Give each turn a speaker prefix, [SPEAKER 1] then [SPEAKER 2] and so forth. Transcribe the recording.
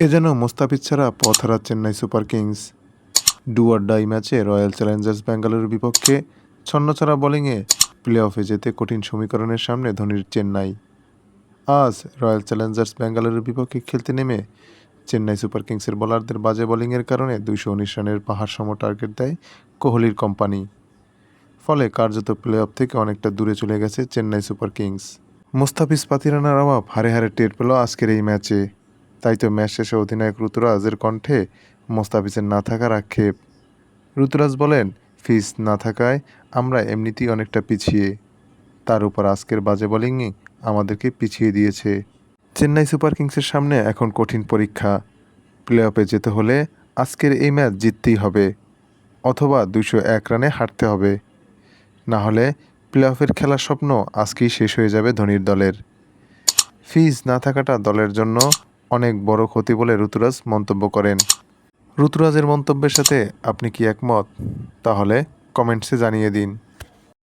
[SPEAKER 1] এ যেন মোস্তাফিজ ছাড়া পথ হারা Chennai Super Kings. Do or die ম্যাচে রয়্যাল চ্যালেঞ্জার্স ব্যাঙ্গালোরের বিপক্ষে ছন্নছাড়া বোলিংয়ে প্লে অফে যেতে কঠিন সমীকরণের সামনে ধোনির চেন্নাই। আজ রয়্যাল চ্যালেঞ্জার্স ব্যাঙ্গালোরের বিপক্ষে খেলতে নেমে চেন্নাই সুপার কিংসের বোলারদের বাজে বোলিংয়ের কারণে দুইশো উনিশ রানের পাহাড় সম টার্গেট দেয় কোহলির কোম্পানি। ফলে কার্যত প্লে অফ থেকে অনেকটা দূরে চলে গেছে চেন্নাই সুপার কিংস। মুস্তাফিজ পাতিরানার অভাব হারে হারে টের পেল আজকের এই ম্যাচে। তাই তো ম্যাচ শেষে অধিনায়ক ঋতুরাজের কণ্ঠে মোস্তাফিজের না থাকার আক্ষেপ। ঋতুরাজ বলেন ফিস না থাকায় আমরা এমনিতেই অনেকটা পিছিয়ে। তার উপর আজকের বাজে বোলিংই আমাদেরকে পিছিয়ে দিয়েছে। চেন্নাই সুপার কিংসের সামনে এখন কঠিন পরীক্ষা। প্লে অফে যেতে হলে আজকের এই ম্যাচ জিততেই হবে, অথবা দুশো এক রানে হারতে হবে। না হলে প্লে অফের খেলার স্বপ্ন আজকেই শেষ হয়ে যাবে ধোনির দলের। ফিজ না থাকাটা দলের জন্য অনেক বড় ক্ষতি বলে ঋতুরাজ মন্তব্য করেন। ঋতুরাজের মন্তব্যের সাথে আপনি কি একমত? তাহলে কমেন্টসে জানিয়ে দিন।